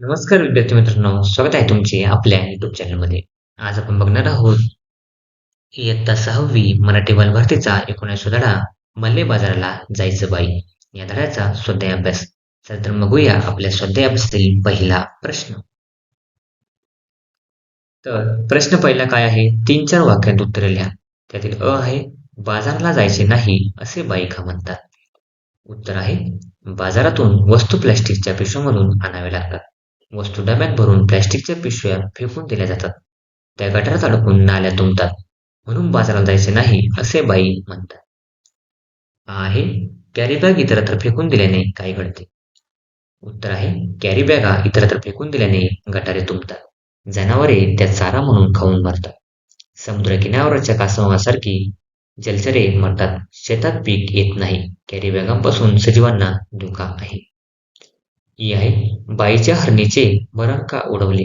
नमस्कार विद्यार्थी मित्रांनो स्वागत आहे तुमचे आपल्या युट्यूब चॅनलमध्ये आज आपण बघणार आहोत इयत्ता सहावी मराठी बालभारतीचा एकोणीसवा धडा मल्ले बाजाराला जायचं बाई. या धड्याचा स्वाध्याय अभ्यास चला तर बघूया आपल्या स्वाध्याय अभ्यासातील पहिला प्रश्न. तर प्रश्न पहिला काय आहे? तीन चार वाक्यात उत्तरे लिहा. त्यातील अ आहे बाजाराला जायचे नाही असे बाई का म्हणतात. उत्तर आहे बाजारातून वस्तू प्लॅस्टिकच्या पिशव्यामधून आणावे लागतात. वस्तू डब्यात भरून प्लॅस्टिकच्या पिशव्या फेकून दिल्या जातात. त्या गटारात अडकून नाल्या तुंबतात. म्हणून बाजाराला जायचे नाही असे बाई म्हणतात. आहे कॅरी बॅग इतरत्र फेकून दिल्याने काय घडते? उत्तर आहे कॅरी बॅगा इतरत्र फेकून दिल्याने गटारे तुंबतात. जनावरे त्या चारा म्हणून खाऊन मरतात. समुद्र कासवासारखी जलचरे मरतात. शेतात पीक येत नाही. कॅरी बॅगांपासून सजीवांना धोका आहे. ही आहे बाईच्या हरणीचे मरण का उडवले?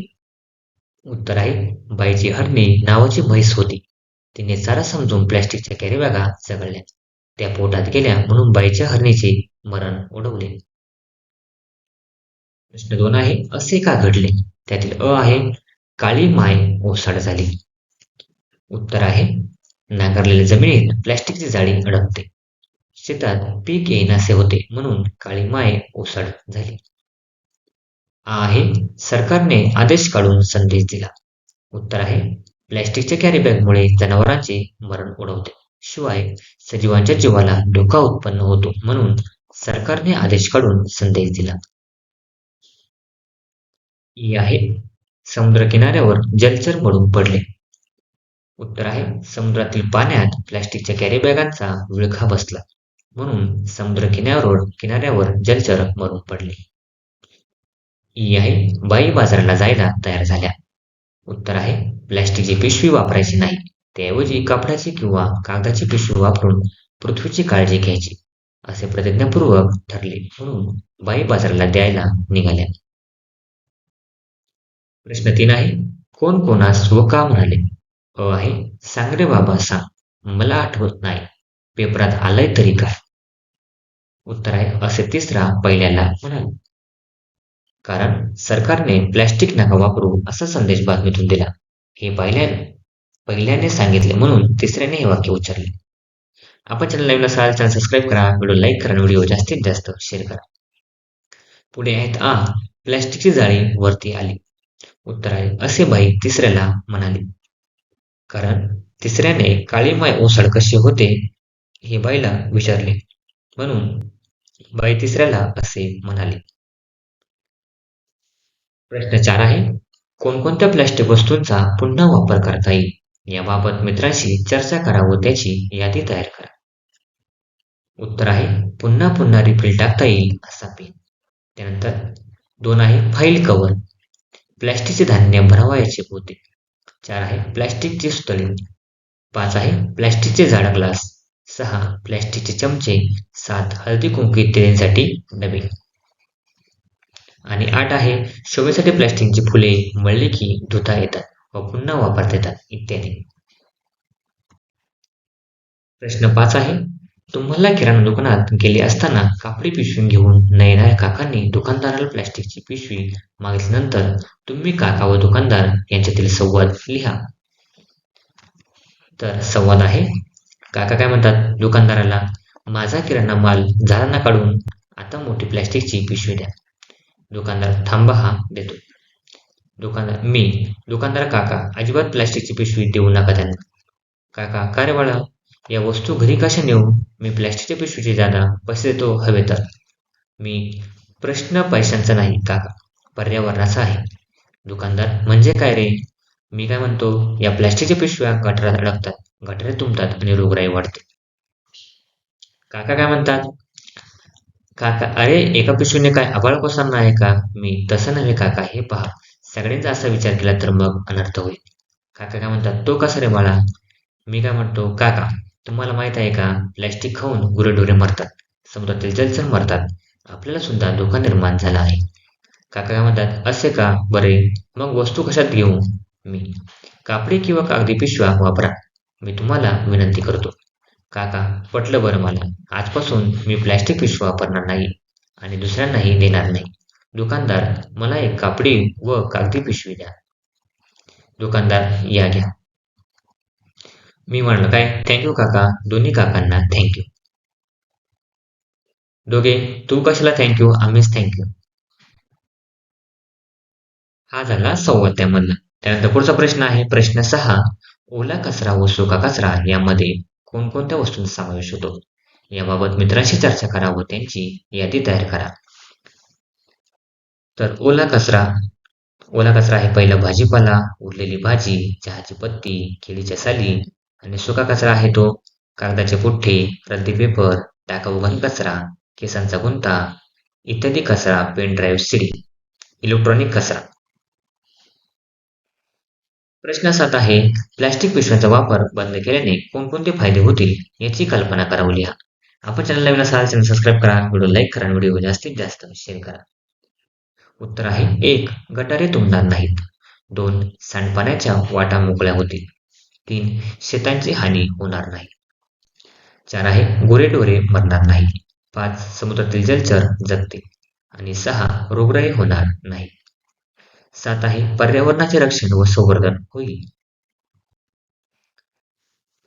उत्तर आहे बाईची हरणी नावाची म्हैस होती. तिने चारा समजून प्लॅस्टिकच्या कॅरी बॅगा त्या पोटात गेल्या म्हणून बाईच्या हरणीचे मरण उडवले. प्रश्न दोन आहे असे का घडले? त्यातील अ आहे काळी माय ओसाड झाली. उत्तर आहे नांगरलेल्या जमिनीत प्लॅस्टिकची जाळी अडकते. शेतात पीक येईनासे होते म्हणून काळी माय ओसाड झाली. आहे. सरकारने आदेश काढून संदेश दिला. उत्तर आहे प्लॅस्टिकच्या कॅरीबॅगमुळे जनावरांचे मरण उडवते. शिवाय सजीवांच्या जीवाला धोका उत्पन्न होतो म्हणून सरकारने आदेश काढून संदेश दिला. आहे समुद्र किनाऱ्यावर जलचर मरून पडले. उत्तर आहे समुद्रातील पाण्यात प्लॅस्टिकच्या कॅरीबॅगांचा विळखा बसला. म्हणून समुद्र किनाऱ्यावर किनाऱ्यावर जलचर मरून पडले. ई आहे. बाई बाजाराला जायला तयार झाल्या. उत्तर आहे प्लॅस्टिकची पिशवी वापरायची नाही. त्याऐवजी कापडाची किंवा कागदाची पिशवी वापरून पृथ्वीची काळजी घ्यायची असे प्रतिज्ञापूर्वक ठरले. म्हणून बाई बाजाराला द्यायला निघाल्या. प्रश्न तीन आहे कोण कोणास व का म्हणाले? अ आहे सांग रे बाबा सांग. मला आठवत नाही. पेपरात आलंय तरी काय? उत्तर आहे असे तिसरा पहिल्याला म्हणाले. कारण सरकारने प्लॅस्टिक नका वापरू असा संदेश बातमीतून दिला. हे पहिल्याने पहिल्याने सांगितले म्हणून तिसऱ्याने हे वाक्य उच्चारले. आपण चॅनल नवीन असाल चॅनल सबस्क्राईब करा व्हिडिओ लाईक करा व्हिडिओ जास्तीत जास्त शेअर करा. पुढे आहेत आ प्लॅस्टिकची जाळी वरती आली. उत्तर आहे असे बाई तिसऱ्याला म्हणाली. कारण तिसऱ्याने काळीमाय ओसाड कशी होते हे बाईला विचारले. म्हणून बाई तिसऱ्याला असे म्हणाली. प्रश्न चार आहे. कोणकोणत्या प्लॅस्टिक वस्तूंचा पुन्हा वापर करता येईल? याबाबत मित्रांशी चर्चा करा व त्याची यादी तयार करा. उत्तर आहे पुन्हा पुन्हा रिफिल टाकता येईल असा पेन त्यानंतर दोन आहे फाईल कव्हर प्लॅस्टिकचे धान्य भरावायचे होते चार आहे प्लॅस्टिकची सुतळी पाच आहे प्लॅस्टिकचे झाड ग्लास सहा प्लॅस्टिकचे चमचे. सात हळदी कुंकू इत्यादींसाठी डबे आणि आठ आहे शोभेसाठी प्लॅस्टिकची फुले मळली की धुता येतात व पुन्हा वापरता येतात इत्यादी. प्रश्न पाच आहे तुम्हाला किराणा दुकानात गेले असताना कापडी पिशवी घेऊन नयनार येणाऱ्या काकांनी दुकानदाराला प्लॅस्टिकची पिशवी मागितल्यानंतर तुम्ही काका व दुकानदार यांच्यातील संवाद लिहा. तर संवाद आहे काका काय म्हणतात? दुकानदाराला माझा किराणा माल झाडांना काढून आता मोठी प्लॅस्टिकची पिशवी द्या. दुकानदार थांबा हा देतो. दुकानदार मी दुकानदार काका अजिबात प्लॅस्टिकची पिशवी देऊ नका त्यांना. काका का रे बाळा? या वस्तू घरी कशा नेऊ? मी प्लॅस्टिकच्या पिशवीची जागा पैसे देतो हवे तर मी प्रश्न पैशांचा नाही काका. पर्यावरणाचा आहे. दुकानदार म्हणजे काय रे? मी काय म्हणतो या प्लॅस्टिकच्या पिशव्या गटरात अडकतात. गटरे तुंबतात आणि रोगराई वाढते. काका काय म्हणतात? काका अरे एका पिशवीने काय आबाळ कोसळणार आहे का? मी तसं नव्हे काका हे पहा. सगळ्यांचा असा विचार केला तर मग अनर्थ होईल. काका काय म्हणतात तो कसा रे मला मी काय म्हणतो काका तुम्हाला माहीत आहे का प्लॅस्टिक खाऊन गुरेढोरे मरतात. समुद्रातील जलचर मरतात. आपल्याला सुद्धा धोका निर्माण झाला आहे. काका काय म्हणतात असे का? बरे मग वस्तू कशात घेऊ? मी कापडी किंवा कागदी पिशव्या वापरा. मी तुम्हाला विनंती करतो. काका पटलं बरं मला. आजपासून मी प्लॅस्टिक पिशवी वापरणार नाही आणि दुसऱ्यांनाही देणार नाही. दुकानदार मला एक कापडी व कागदी पिशवी द्या. दुकानदार या घ्या. मी म्हणलं काय? थँक्यू काका. दोन्ही काकांना थँक्यू दोघे तू कशाला थँक्यू आम्हीच थँक्यू हा झाला संवाद त्यामधला. त्यानंतर पुढचा प्रश्न आहे. प्रश्न सहा ओला कचरा व सुका कचरा यामध्ये कोणकोणत्या वस्तूंचा समावेश होतो? याबाबत मित्रांशी चर्चा करा व त्यांची यादी तयार करा. तर ओला कचरा ओला कचरा आहे पहिला भाजीपाला उरलेली भाजी चहाची पत्ती केळीच्या साली आणि सुका कचरा आहे तो. कागदाचे पुठ्ठे रद्दी पेपर टाका घन कचरा केसांचा गुंता इत्यादी कचरा पेन ड्राईव्ह सीडी इलेक्ट्रॉनिक कचरा. प्रश्न सात आहे प्लॅस्टिक पिशव्यांचा वापर बंद केल्याने कोणकोणते फायदे होतील याची कल्पना करावी लिहा आपण चॅनल नवीन असाल चॅनल सबस्क्राईब करा व्हिडिओ लाईक करा व्हिडिओ जास्तीत जास्त शेअर करा. उत्तर आहे एक गटारे तुंबणार नाहीत. दोन सांडपाण्याच्या वाटा मोकळ्या होतील. तीन शेतांची हानी होणार नाही. चार आहे गुरेढोरे मरणार नाही पाच समुद्रातील जलचर जगतील. आणि सहा रोगराई होणार नाही. सात आहे पर्यावरणाचे रक्षण व संवर्धन. होईल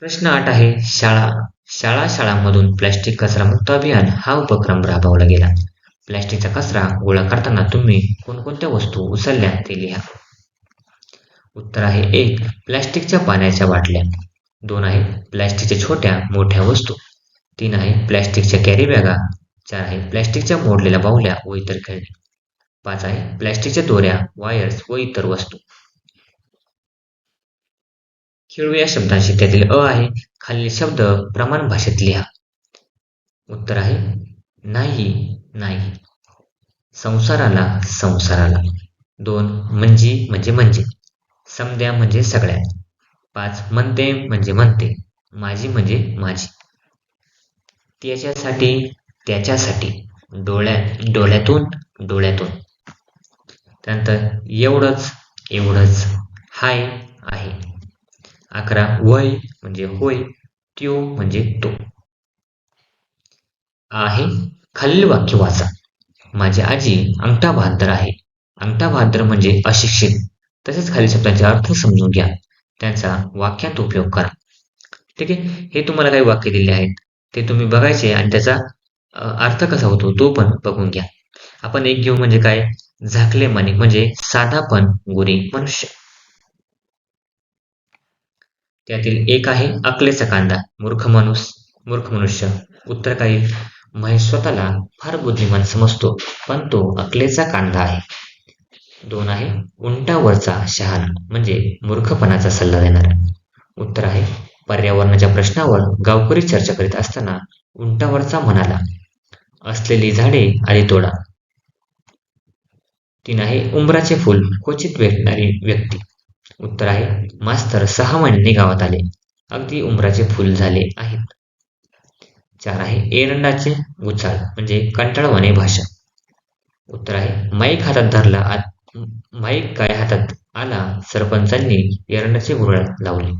प्रश्न आठ आहे शाळा. शाळा शाळांमधून प्लॅस्टिक कचरा मुक्त अभियान हा उपक्रम राबवला गेला. प्लॅस्टिकचा कचरा गोळा करताना तुम्ही कोणकोणत्या वस्तू उचलल्या ते लिहा. उत्तर आहे एक प्लॅस्टिकच्या पाण्याच्या बाटल्या. दोन आहे प्लॅस्टिकच्या छोट्या मोठ्या वस्तू. तीन आहे प्लॅस्टिकच्या कॅरी बॅगा. चार आहे प्लॅस्टिकच्या मोडलेल्या बाहुल्या व इतर खेळणे. पाच आहे प्लॅस्टिकच्या दोऱ्या वायर्स व इतर वस्तू. खेळू या शब्दांशी. त्यातील अ आहे खालील शब्द प्रमाण भाषेत लिहा. उत्तर आहे नाही नाही. संसाराला संसाराला. दोन म्हणजे म्हणजे म्हणजे. समद्या म्हणजे सगळ्या. पाच म्हणते म्हणजे म्हणते. माझी म्हणजे माझी. त्याच्यासाठी त्याच्यासाठी. डोळ्या डोळ्यातून डोळ्यातून. त्यानंतर एवढंच एवढंच. हाय आहे. अकरा वय म्हणजे होय त्यो म्हणजे तो. आहे खालील वाक्य वाचा. माझी आजी अंगठा बहादर आहे. अंगठा बहादर म्हणजे अशिक्षित. तसेच खालील शब्दांचे अर्थ समजून घ्या. त्यांचा वाक्यात उपयोग करा. ठीक आहे? हे तुम्हाला काही वाक्य दिले आहेत. ते तुम्ही बघायचे आणि त्याचा अर्थ कसा होतो तो पण बघून घ्या. आपण एक घेऊ म्हणजे काय? झाकले माणिक म्हणजे साधापण गुरी मनुष्य. त्यातील एक आहे अकलेचा कांदा मूर्ख माणूस मूर्ख मनुष्य. उत्तर काही महेश स्वतःला फार बुद्धिमान समजतो पण तो अकलेचा कांदा आहे. दोन आहे उंटावरचा शहाणा म्हणजे मूर्खपणाचा सल्ला देणारा. उत्तर आहे पर्यावरणाच्या प्रश्नावर गावकरी चर्चा करीत असताना उंटावरचा म्हणाला असलेली झाडे आधी तोडा. तीन आहे उंबराचे फूल क्वचित भेटणारी व्यक्ती. उत्तर आहे मास्तर सहा महिन्यांनी गावात आले. अगदी उंबराचे फूल झाले आहेत. चार आहे एरंडाचे उचाळ म्हणजे कंटाळवाने भाषा. उत्तर आहे माईक हातात धरला माईक काय हातात आला सरपंचांनी एरंडाचे गुरळ लावले.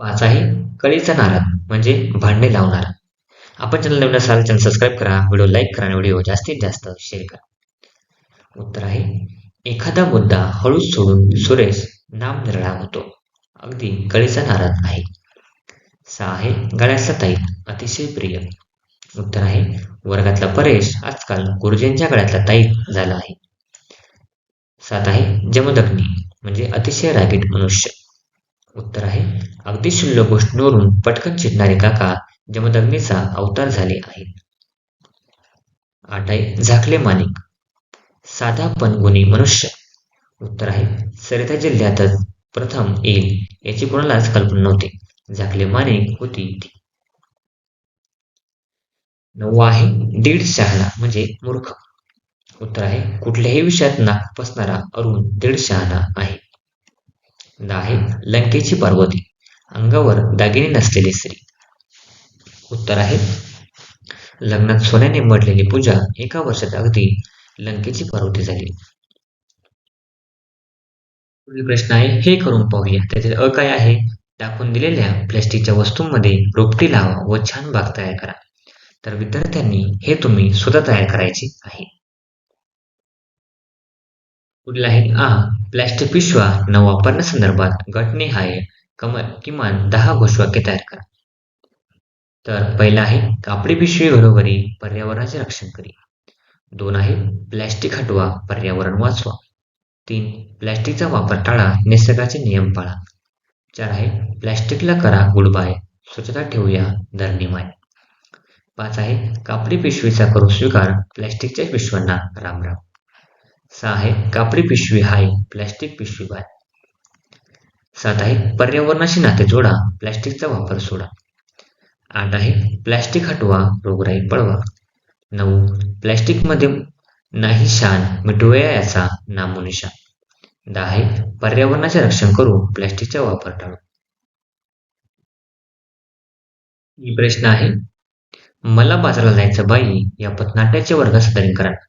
पाच आहे कळीचा नारा म्हणजे भांडे लावणारा. आपण चॅनल नवीन असाल चॅनल सबस्क्राईब करा. व्हिडिओ लाईक करा आणि व्हिडिओ जास्तीत जास्त शेअर करा. उत्तर आहे एखादा मुद्दा हळूच सोडून सुरेश नाम निराळा होतो. अगदी गळीचा नाराज आहे. सहा आहे गळ्याचा ताई अतिशय प्रिय. उत्तर आहे वर्गातला परेश आजकाल गुरुजींच्या गळ्यातला ताईत झाला आहे. सात आहे जमदग्नी म्हणजे अतिशय रागीट मनुष्य. उत्तर आहे अगदी शुल्लक गोष्टींवरून पटकन चिडणारे काका जमदग्नीचा अवतार झाले आहेत. आठ आहे झाकले मानिक साधा पण गुणी मनुष्य. उत्तर आहे सरिता जिल्ह्यातच प्रथम येईल याची कोणालाच कल्पना नव्हती. झाकले मानिक होती ती. नऊ आहे दीड शहाणा म्हणजे मूर्ख. उत्तर आहे कुठल्याही विषयात नाक पसणारा अरुण दीड शहाणा आहे. दहा आहे लंकेची पार्वती. अंगावर दागिने नसलेली स्त्री. उत्तर आहे. लग्नात सोन्याने मडलेली पूजा एका वर्षात अगदी लंकेची पार्वती झाली. पुढील प्रश्न आहे हे करून पाहूया. त्यातील अ काय आहे? टाकून दिलेल्या प्लॅस्टिकच्या वस्तूंमध्ये रोपटी लावा व छान बाग तयार करा. तर विद्यार्थ्यांनी हे तुम्ही स्वतः तयार करायचे आहे. पुढील आहे आ प्लॅस्टिक पिशव्या न वापरण्यासंदर्भात गटनिहाय कम किमान दहा घोषवाक्य तयार करा. तर पहिलं आहे कापडी पिशवी घरोघरी पर्यावरणाचे रक्षण करी. दोन आहे प्लॅस्टिक हटवा पर्यावरण वाचवा. तीन प्लॅस्टिकचा वापर टाळा निसर्गाचे नियम पाळा. चार आहे प्लॅस्टिकला करा गुडबाय स्वच्छता ठेवूया धरणीमाय पाच आहे कापडी पिशवीचा करू स्वीकार प्लॅस्टिकच्या पिशव्यांना राम राम. सहा आहे कापडी पिशवी हाय प्लॅस्टिक पिशवी बाय. सात आहे पर्यावरणाशी नाते जोडा प्लॅस्टिकचा वापर सोडा. आठ आहे प्लॅस्टिक हटवा रोगराई पळवा. नऊ प्लॅस्टिकमध्ये नाही शान मिटवूया याचा नामोनिशान दहा आहे पर्यावरणाचे रक्षण करू प्लॅस्टिकचा वापर टाळू. ही प्रश्न आहे. मला बाजाराला जायचं बाई या पथनाट्याचे वर्ग सादरीकरण करा.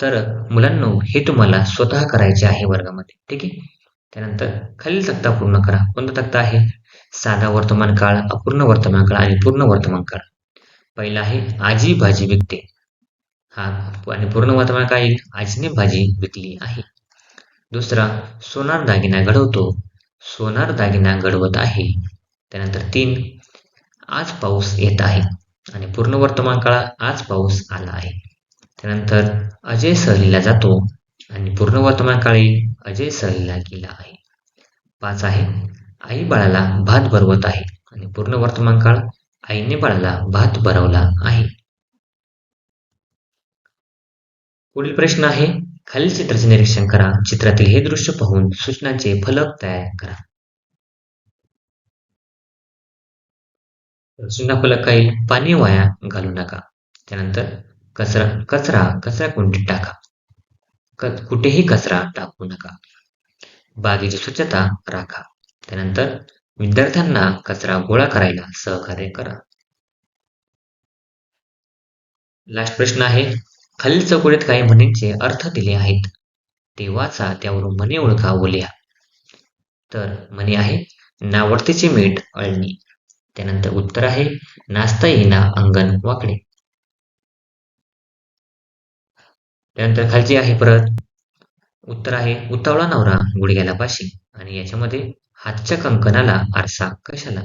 तर मुलांनो हे तुम्हाला स्वतः करायचे आहे वर्गामध्ये ठीक आहे? त्यानंतर खालील तक्ता पूर्ण करा. कोणता तक्ता आहे? साधा वर्तमान काळ अपूर्ण वर्तमान काळ आणि पूर्ण वर्तमान काळ. पहिला आहे आजी भाजी विकते. हा आणि पूर्ण वर्तमान काळ येईल आजीने भाजी विकली आहे. दुसरा सोनार दागिना घडवतो. सोनार दागिना घडवत आहे. त्यानंतर तीन आज पाऊस येत आहे आणि पूर्ण वर्तमान काळ आज पाऊस आला आहे. त्यानंतर अजय सहलीला जातो आणि पूर्ण वर्तमान काळी अजय सहलीला गेला आहे. पाच आहे आई बाळाला भात भरवत आहे आणि पूर्ण वर्तमान काळ आईने बाळाला भात भरवला आहे. पुढील प्रश्न आहे खालील चित्राचे निरीक्षण करा. चित्रातील हे दृश्य पाहून सूचनांचे फलक तयार करा. सूचना फलक काही पाणी वाया घालू नका. त्यानंतर कचरा कचरा कचरा कुंडीत टाका. कुठेही कचरा टाकू नका. बागेची स्वच्छता राखा. त्यानंतर विद्यार्थ्यांना कचरा गोळा करायला सहकार्य करा. लास्ट प्रश्न आहे खालील चौकटीत काही म्हणींचे अर्थ दिले आहेत. ते वाचा त्यावरून म्हणे ओळखा व लिहा तर म्हणे आहे नावडतीचे मीठ अळणी. त्यानंतर उत्तर आहे नाचता येईना अंगण वाकडे. त्यानंतर खालची आहे परत उत्तर आहे उतावळा नवरा गुडघ्याला पाशी आणि याच्यामध्ये हातच्या कंकणाला आरसा कशाला?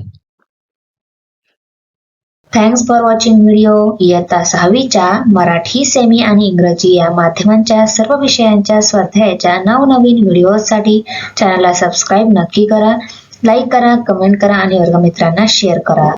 थँक्स फॉर वॉचिंग व्हिडिओ इयत्ता सहावीच्या मराठी सेमी आणि इंग्रजी या माध्यमांच्या सर्व विषयांच्या स्वाध्यायाच्या नवनवीन व्हिडिओसाठी चॅनलला सबस्क्राईब नक्की करा लाईक करा कमेंट करा आणि वर्गमित्रांना शेअर करा.